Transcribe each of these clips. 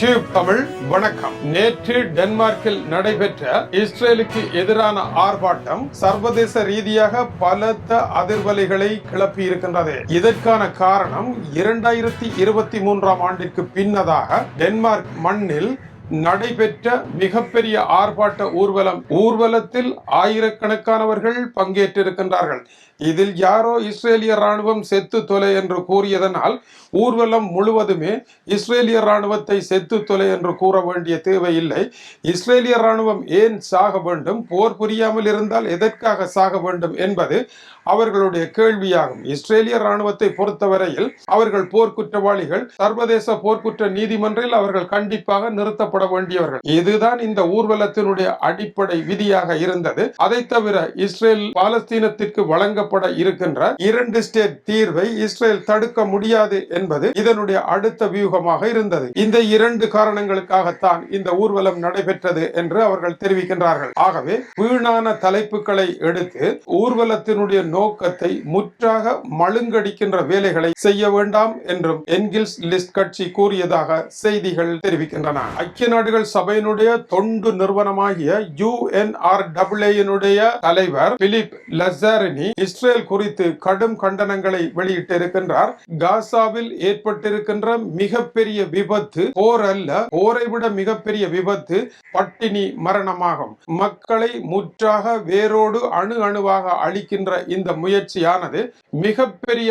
Tube Tamil வணக்கம். நேற்று டென்மார்க்கில் நடைபெற்ற இஸ்ரேலுக்கு எதிரான ஆர்ப்பாட்டம் சர்வதேச ரீதியாக பலத்த அதிர்வலைகளை கிளப்பி இருக்கின்றது. இதற்கான காரணம் இரண்டாயிரத்தி இருபத்தி மூன்றாம் ஆண்டிற்கு பின்னதாக டென்மார்க் மண்ணில் நடைபெற்ற மிகப்பெரிய ஆர்ப்பாட்ட ஊர்வலம். ஊர்வலத்தில் ஆயிரக்கணக்கானவர்கள் பங்கேற்றிருக்கின்றார்கள். இதில் யாரோ இஸ்ரேலிய ராணுவம் செத்து தொலை என்று கூறியதனால் ஊர்வலம் முழுவதுமே இஸ்ரேலிய ராணுவத்தை செத்து தொலை என்று கூற வேண்டிய தேவையில்லை. இஸ்ரேலிய ராணுவம் ஏன் சாக வேண்டும்? போர் புரியாமல் இருந்தால் எதற்காக சாக வேண்டும் என்பது அவர்களுடைய கேள்வியாகும். இஸ்ரேலிய ராணுவத்தை பொறுத்தவரையில் அவர்கள் போர்க்குற்றவாளிகள் சர்வதேச போர்க்குற்ற நீதிமன்றில் அவர்கள் கண்டிப்பாக நிறுத்தப்பட வேண்டியவர்கள். இதுதான் இந்த ஊர்வலத்தினுடைய அடிப்படை விதியாக இருந்தது. அதை தவிர இஸ்ரேல் பாலஸ்தீனத்திற்கு வழங்கப்பட இருக்கின்ற இரண்டு ஸ்டேட் தீர்வை இஸ்ரேல் தடுக்க முடியாது என்பது இதனுடைய அடுத்த வியூகமாக இருந்தது. இந்த இரண்டு காரணங்களுக்காகத்தான் இந்த ஊர்வலம் நடைபெற்றது என்று அவர்கள் தெரிவிக்கின்றார்கள். ஆகவே வீணான தலைப்புகளை எடுத்து ஊர்வலத்தினுடைய நோக்கத்தை முற்றாக மழுங்கடிக்கின்ற வேலைகளை செய்ய வேண்டாம் என்றும் என்கில்ஸ் லிஸ்ட் கட்சி கூறியதாக செய்திகள் தெரிவிக்கின்றன. ஐக்கிய நாடுகள் சபையினுடைய தொண்டு நிறுவனமாகிய யுஎன்ஆர்டபிள்யூனுடைய தலைவர் பிலிப் லசாரினி இஸ்ரேல் குறித்து கடும் கண்டனங்களை வெளியிட்டிருக்கின்றார். காசாவில் ஏற்பட்டிருக்கின்ற மிகப்பெரிய விபத்து போர் அல்ல போரை விட மிகப்பெரிய விபத்து பட்டினி மரணமாகும். மக்களை முற்றாக வேரோடு அணு அணுவாக அழிக்கின்ற இந்த முயற்சியானது மிகப்பெரிய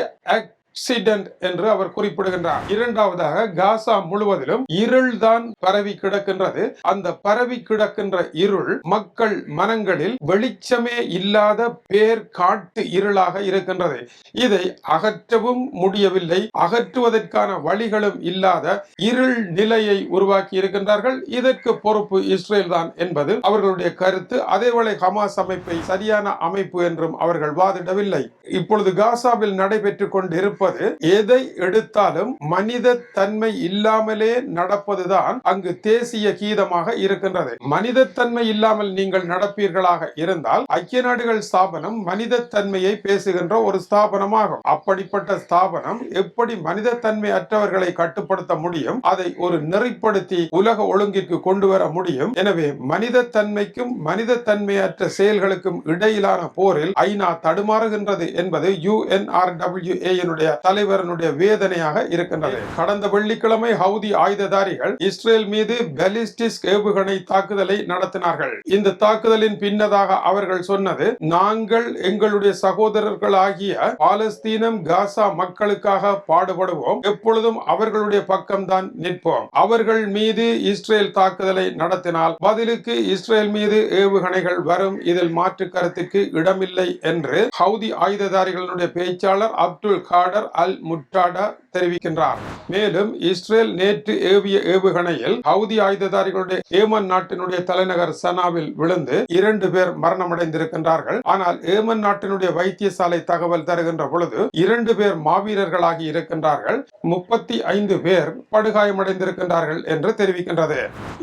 ஆக்சிடென்ட் என்று அவர் குறிப்பிடுகின்றார். இரண்டாவதாக காசா முழுவதிலும் இருள் தான் பரவி கிடக்கின்றது. அந்த பரவி கிடக்கின்ற இருள் மக்கள் மனங்களில் வெளிச்சமே இல்லாத பேர் காட்டு இருளாக இருக்கின்றது. இதை அகற்றவும் முடியவில்லை. அகற்றுவதற்கான வழிகளும் இல்லாத இருள் நிலையை உருவாக்கி இருக்கின்றார்கள். இதற்கு பொறுப்பு இஸ்ரேல் தான் என்பது அவர்களுடைய கருத்து. அதேவேளை ஹமாஸ் அமைப்பை சரியான அமைப்பு என்றும் அவர்கள் வாதிடவில்லை. இப்பொழுது காசாவில் நடைபெற்றுக் கொண்டிருப்ப கொண்டிருப்பது எதை எடுத்தாலும் மனித தன்மை இல்லாமலே நடப்பதுதான் அங்கு தேசிய கீதமாக இருக்கின்றது. மனித தன்மை இல்லாமல் நீங்கள் நடப்பீர்களாக இருந்தால் ஐக்கிய நாடுகள் ஸ்தாபனம் மனித தன்மையை பேசுகின்ற ஒரு ஸ்தாபனமாகும். அப்படிப்பட்ட ஸ்தாபனம் எப்படி மனித தன்மை அற்றவர்களை கட்டுப்படுத்த முடியும் அதை ஒரு நெறிப்படுத்தி உலக ஒழுங்கிற்கு கொண்டு வர முடியும். எனவே மனித தன்மைக்கும் மனித தன்மையற்ற செயல்களுக்கும் இடையிலான போரில் ஐநா தடுமாறுகின்றது என்பது யுஎன்ஆர்டபிள்யூஏனுடைய தலைவரனுடைய வேதனையாக இருக்கின்றது. கடந்த வெள்ளிக்கிழமை ஹவுதி ஆயுததாரிகள் இஸ்ரேல் மீது பெலிஸ்டிக் ஏவுகணை தாக்குதலை நடத்தினார்கள். இந்த தாக்குதலின் பின்னதாக அவர்கள் சொன்னது நாங்கள் எங்களுடைய சகோதரர்கள் ஆகிய பாலஸ்தீனம் காசா மக்களுக்காக பாடுபடுவோம். எப்பொழுதும் அவர்களுடைய பக்கம்தான் நிற்போம். அவர்கள் மீது இஸ்ரேல் தாக்குதலை நடத்தினால் பதிலுக்கு இஸ்ரேல் மீது ஏவுகணைகள் வரும். இதில் மாற்று கருத்துக்கு இடமில்லை என்று ஹவுதி ஆயுததாரிகளுடைய பேச்சாளர் அப்துல் காடர் அல் முட்டாடா தெரிவிக்கின்றார். மேலும் இஸ்ரேல் நேற்று ஏவிய ஏவுகணையில் ஹவுதி ஆயுததாரிகளுடைய ஏமன் நாட்டினுடைய தலைநகர் சனாவில் விழுந்து இரண்டு பேர் மரணமடைந்திருக்கின்றார்கள். ஆனால் ஏமன் நாட்டினுடைய வைத்தியசாலை தகவல் தருகின்ற பொழுது இரண்டு பேர் மாவீரர்களாகி இருக்கின்றார்கள். முப்பத்தி ஐந்து பேர் படுகாயமடைந்திருக்கின்றார்கள் என்று தெரிவிக்கின்றது.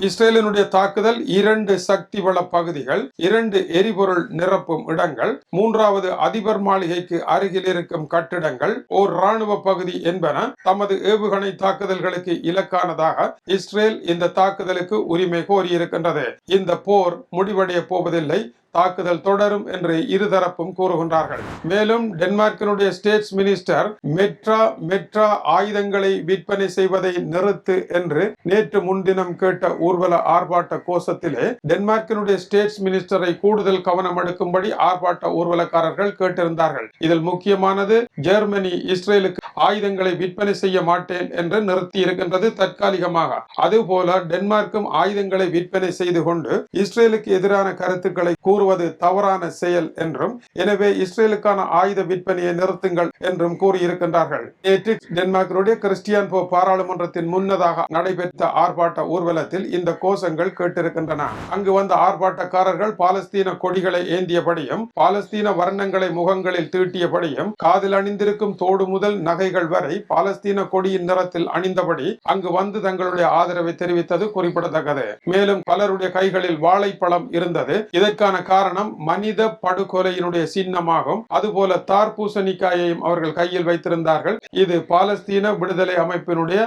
இஸ்ரேலினுடைய தாக்குதல் இரண்டு சக்தி வள பகுதிகள் இரண்டு எரிபொருள் நிரப்பும் இடங்கள் மூன்றாவது அதிபர் மாளிகைக்கு அருகில் இருக்கும் கட்டிடங்கள் ஓர் ராணுவ பகுதி என்பன தமது ஏவுகணை தாக்குதல்களுக்கு இலக்கானதாக இஸ்ரேல் இந்த தாக்குதலுக்கு உரிமை கோரியிருக்கின்றது. இந்த போர் முடிவடைய போவதில்லை. தாக்குதல் தொடரும் என்று இருதரப்பும் கூறுகின்றார்கள். மேலும் டென்மார்க்கினுடைய ஸ்டேட்ஸ் மினிஸ்டர் மெட்ரா மெட்ரா ஆயுதங்களை விற்பனை செய்வதை நிறுத்து என்று நேற்று முன்தினம் கேட்ட ஊர்வல ஆர்ப்பாட்ட கோஷத்திலே டென்மார்க்கினுடைய ஸ்டேட்ஸ் மினிஸ்டரை கூடுதல் கவனம் எடுக்கும்படி ஆர்ப்பாட்ட ஊர்வலக்காரர்கள் கேட்டிருந்தார்கள். இதில் முக்கியமானது ஜெர்மனி இஸ்ரேலுக்கு ஆயுதங்களை விற்பனை செய்ய மாட்டேன் என்று நிறுத்தி இருக்கின்றது தற்காலிகமாக. அதுபோல டென்மார்க்கும் ஆயுதங்களை விற்பனை செய்து கொண்டு இஸ்ரேலுக்கு எதிரான கருத்துக்களை கூற கூறுவது தவறான செயல் என்றும் எனவே இஸ்ரேலுக்கான ஆயுத விற்பனையை நிறுத்துங்கள் என்றும் கூறியிருக்கின்றார்கள். நேற்று டென்மார்க்கினுடைய கிறிஸ்டியன் போ பாராளுமன்றத்தின் முன்னதாக நடைபெற்ற ஆர்ப்பாட்ட ஊர்வலத்தில் இந்த கோஷங்கள் கேட்டிருக்கின்றன. அங்கு வந்த ஆர்ப்பாட்டக்காரர்கள் பாலஸ்தீன கொடிகளை ஏந்தியபடியும் பாலஸ்தீன வர்ணங்களை முகங்களில் தீட்டியபடியும் காதில் அணிந்திருக்கும் தோடு முதல் நகைகள் வரை பாலஸ்தீன கொடியின் நிறத்தில் அணிந்தபடி அங்கு வந்து தங்களுடைய ஆதரவை தெரிவித்தது குறிப்பிடத்தக்கது. மேலும் பலருடைய கைகளில் வாழைப்பழம் இருந்தது. இதற்கான காரணம் மனித படுகொலையினுடைய சின்னமாகும். அதுபோல தார்பூசணிக்காயையும் அவர்கள் கையில் வைத்திருந்தார்கள். இது பாலஸ்தீன விடுதலை அமைப்பினுடைய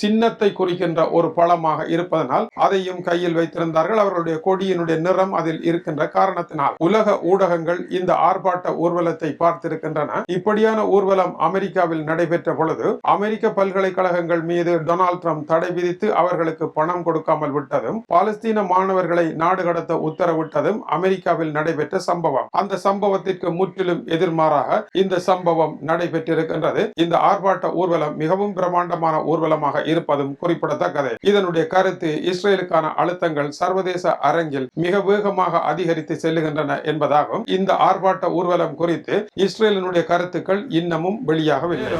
சின்னத்தை குறிக்கின்ற ஒரு பழமாக இருப்பதனால் அதையும் கையில் வைத்திருந்தார்கள். அவர்களுடைய கொடியினுடைய நிறம் அதில் இருக்கின்ற காரணத்தினால். உலக ஊடகங்கள் இந்த ஆர்ப்பாட்ட ஊர்வலத்தை பார்த்திருக்கின்றன. இப்படியான ஊர்வலம் அமெரிக்காவில் நடைபெற்ற பொழுது அமெரிக்க பல்கலைக்கழகங்கள் மீது டொனால்ட் ட்ரம்ப் தடை விதித்து அவர்களுக்கு பணம் கொடுக்காமல் விட்டதும் பாலஸ்தீன மாணவர்களை நாடு கடத்த உத்தரவிட்டதும் அமெரிக்கா அமெரிக்காவில் நடைபெற்ற சம்பவம். அந்த சம்பவத்திற்கு முற்றிலும் எதிர்மாறாக இந்த சம்பவம் நடைபெற்றிருக்கின்றது. இந்த ஆர்ப்பாட்ட ஊர்வலம் மிகவும் பிரமாண்டமான ஊர்வலமாக இருப்பதும் குறிப்பிடத்தக்கது. இதனுடைய கருத்து இஸ்ரேலுக்கான அழுத்தங்கள் சர்வதேச அரங்கில் மிக வேகமாக அதிகரித்து செல்லுகின்றன என்பதாகும். இந்த ஆர்ப்பாட்ட ஊர்வலம் குறித்து இஸ்ரேலினுடைய கருத்துக்கள் இன்னமும் வெளியாகவில்லை.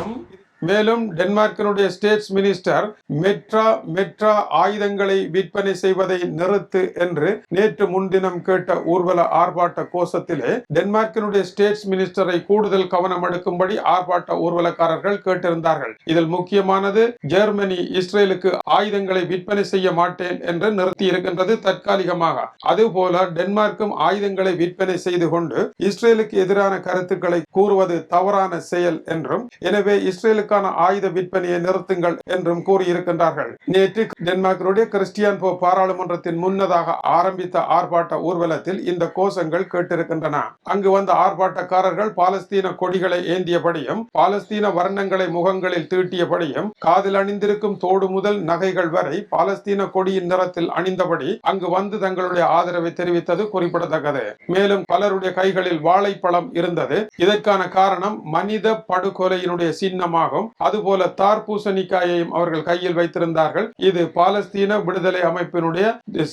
மேலும் டென்மார்க்கினுடைய ஸ்டேட்ஸ் மினிஸ்டர் மெட்ரா மெட்ரா ஆயுதங்களை விற்பனை செய்வதை நிறுத்து என்று நேற்று முன்தினம் கேட்ட ஊர்வல ஆர்ப்பாட்ட கோஷத்திலே டென்மார்க்கினுடைய ஸ்டேட்ஸ் மினிஸ்டரை கூடுதல் கவனம் எடுக்கும்படி ஆர்ப்பாட்ட ஊர்வலக்காரர்கள் கேட்டிருந்தார்கள். இதில் முக்கியமானது ஜெர்மனி இஸ்ரேலுக்கு ஆயுதங்களை விற்பனை செய்ய மாட்டேன் என்று நிறுத்தி இருக்கின்றது தற்காலிகமாக. அதுபோல டென்மார்க்கும் ஆயுதங்களை விற்பனை செய்து கொண்டு இஸ்ரேலுக்கு எதிரான கருத்துக்களை கூறுவது தவறான செயல் என்றும் எனவே இஸ்ரேலுக்கு இஸ்ரேலுக்கான ஆயுத விற்பனையை நிறுத்துங்கள் என்றும் கூறியிருக்கின்றார்கள். நேற்று டென்மார்க்கினுடைய கிறிஸ்டியன் போ பாராளுமன்றத்தின் முன்னதாக ஆரம்பித்த ஆர்ப்பாட்ட ஊர்வலத்தில் இந்த கோஷங்கள் கேட்டிருக்கின்றன. அங்கு வந்த ஆர்ப்பாட்டக்காரர்கள் பாலஸ்தீன கொடிகளை ஏந்தியபடியும் பாலஸ்தீன வர்ணங்களை முகங்களில் தீட்டியபடியும் காதில் அணிந்திருக்கும் தோடு முதல் நகைகள் வரை பாலஸ்தீன கொடியின் நிறத்தில் அணிந்தபடி அங்கு வந்து தங்களுடைய ஆதரவை தெரிவித்தது குறிப்பிடத்தக்கது. மேலும் பலருடைய கைகளில் வாழைப்பழம் இருந்தது. இதற்கான காரணம் மனித படுகொலையினுடைய சின்னமாகும் அதுபோல தார் பூசணிக்காயையும் அவர்கள் கையில் வைத்திருந்தார்கள். இது பாலஸ்தீன விடுதலை அமைப்பினுடைய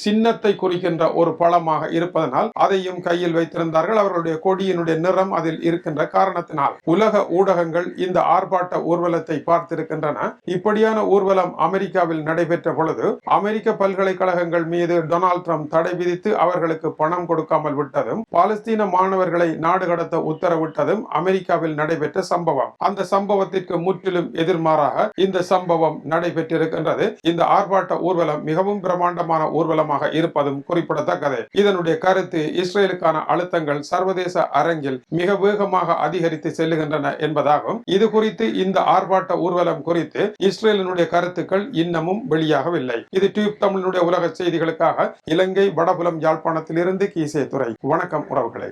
சின்னத்தை குறிக்கின்ற ஒரு பழமாக இருப்பதனால் அதையும் கையில் வைத்திருந்தார்கள். அவர்களுடைய கொடியினுடைய நிறம் அதில் இருக்கின்ற காரணத்தினால் உலக ஊடகங்கள் இந்த ஆர்ப்பாட்ட ஊர்வலத்தை பார்த்திருக்கின்றன. இப்படியான ஊர்வலம் அமெரிக்காவில் நடைபெற்ற பொழுது அமெரிக்க பல்கலைக்கழகங்கள் மீது டொனால்ட் ட்ரம்ப் தடை விதித்து அவர்களுக்கு பணம் கொடுக்காமல் விட்டதும் பாலஸ்தீன மாணவர்களை நாடு கடத்த உத்தரவிட்டதும் அமெரிக்காவில் நடைபெற்ற சம்பவம். அந்த சம்பவத்திற்கு முற்றிலும் எதிர்மாறாக இந்த சம்பவம் நடைபெற்றிருக்கின்றது. இந்த ஆர்ப்பாட்ட ஊர்வலம் மிகவும் பிரமாண்டமான ஊர்வலமாக இருப்பதும் குறிப்பிடத்தக்கது. இதனுடைய கருத்து இஸ்ரேலுக்கான அழுத்தங்கள் சர்வதேச அரங்கில் மிக வேகமாக அதிகரித்து செல்லுகின்றன என்பதாகும். இது குறித்து இந்த ஆர்ப்பாட்ட ஊர்வலம் குறித்து இஸ்ரேலினுடைய கருத்துக்கள் இன்னமும் வெளியாகவில்லை. இது டியூப் தமிழினுடைய உலக செய்திகளுக்காக இலங்கை வடபுலம் யாழ்ப்பாணத்திலிருந்து கீசே துறை வணக்கம் உறவுகளை.